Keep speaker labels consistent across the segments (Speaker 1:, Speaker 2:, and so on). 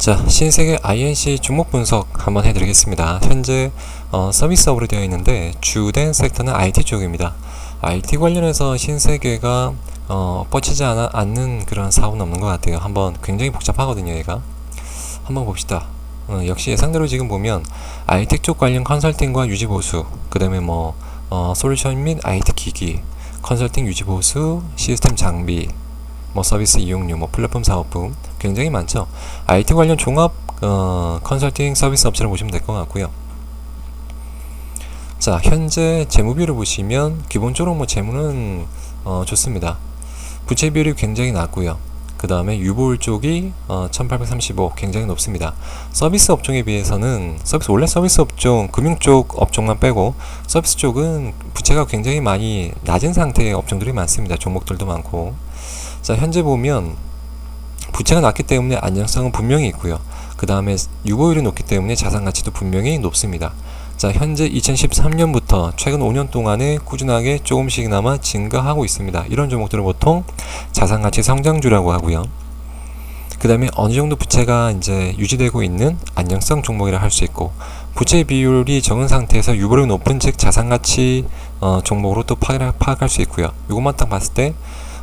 Speaker 1: 자, 신세계 INC 종목 분석 한번 해드리겠습니다. 현재 어, 서비스업으로 되어 있는데 주된 섹터는 IT 쪽입니다. IT 관련해서 신세계가 어, 뻗치지 않아, 않는 그런 사업은 없는 것 같아요. 한번 굉장히 복잡하거든요, 얘가. 한번 봅시다. 어, 역시 예상대로 지금 보면 IT 쪽 관련 컨설팅과 유지 보수, 그 다음에 뭐 어, 솔루션 및 IT 기기, 컨설팅 유지 보수, 시스템 장비, 뭐 서비스 이용료, 뭐 플랫폼 사업부 굉장히 많죠. IT 관련 종합 어, 컨설팅 서비스 업체를 보시면 될 것 같고요. 자, 현재 재무 비율을 보시면 기본적으로 뭐 재무는 어, 좋습니다. 부채 비율이 굉장히 낮고요. 그 다음에 유보율 쪽이 어, 1835 굉장히 높습니다. 서비스 업종에 비해서는 서비스 원래 서비스 업종 금융 쪽 업종만 빼고 서비스 쪽은 부채가 굉장히 많이 낮은 상태의 업종들이 많습니다. 종목들도 많고 자 현재 보면 부채가 낮기 때문에 안정성은 분명히 있고요. 그 다음에 유보율이 높기 때문에 자산 가치도 분명히 높습니다. 자 현재 2013년부터 최근 5년 동안에 꾸준하게 조금씩나마 증가하고 있습니다. 이런 종목들을 보통 자산 가치 성장주라고 하고요. 그 다음에 어느 정도 부채가 이제 유지되고 있는 안정성 종목이라 할 수 있고 부채 비율이 적은 상태에서 유보율이 높은 즉 자산 가치 어, 종목으로 또 파악할 수 있고요. 이것만 딱 봤을 때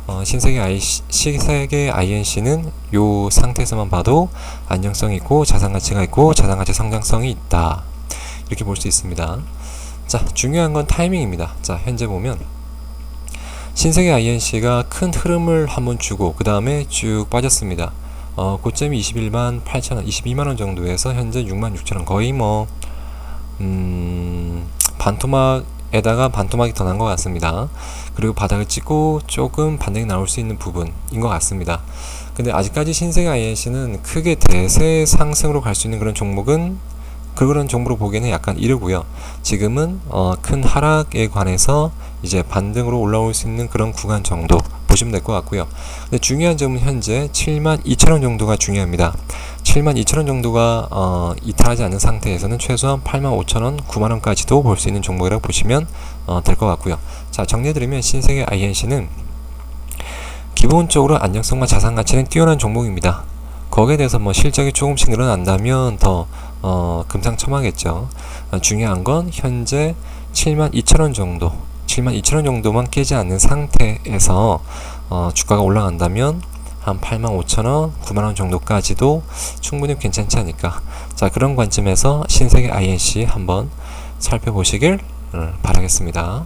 Speaker 1: 어, 신세계 I, 신세계 INC는 요 상태에서만 봐도 안정성이 있고 자산 가치가 있고 자산 가치 성장성이 있다. 이렇게 볼 수 있습니다. 자, 중요한 건 타이밍입니다. 자, 현재 보면 신세계 INC가 큰 흐름을 한번 주고 그 다음에 쭉 빠졌습니다. 어, 고점이 21만 8천원, 22만원 정도에서 현재 6만 6천원 거의 뭐 음, 반토막 에다가 반토막이 더 난 것 같습니다. 그리고 바닥을 찍고 조금 반등이 나올 수 있는 부분인 것 같습니다. 근데 아직까지 신세계 INC는 크게 대세 상승으로 갈 수 있는 그런 종목은 그런 종목으로 보기에는 약간 이르고요. 지금은 어, 큰 하락에 관해서 이제 반등으로 올라올 수 있는 그런 구간 정도 보시면 될 것 같고요. 근데 중요한 점은 현재 7만 2천원 정도가 중요합니다. 7만 2천원 정도가 어, 이탈하지 않는 상태에서는 최소한 8만 5천원, 9만원까지도 볼 수 있는 종목이라고 보시면 어, 될것 같고요. 자 정리해드리면 신세계 INC는 기본적으로 안정성과 자산 가치는 뛰어난 종목입니다. 거기에 대해서 뭐 실적이 조금씩 늘어난다면 더 어, 금상첨화겠죠. 어, 중요한 건 현재 7만 2천원 정도, 7만 2천원 정도만 깨지 않는 상태에서 어, 주가가 올라간다면 한 8만 5천원, 9만원 정도까지도 충분히 괜찮지 않을까. 자, 그런 관점에서 신세계 INC 한번 살펴보시길 어, 바라겠습니다.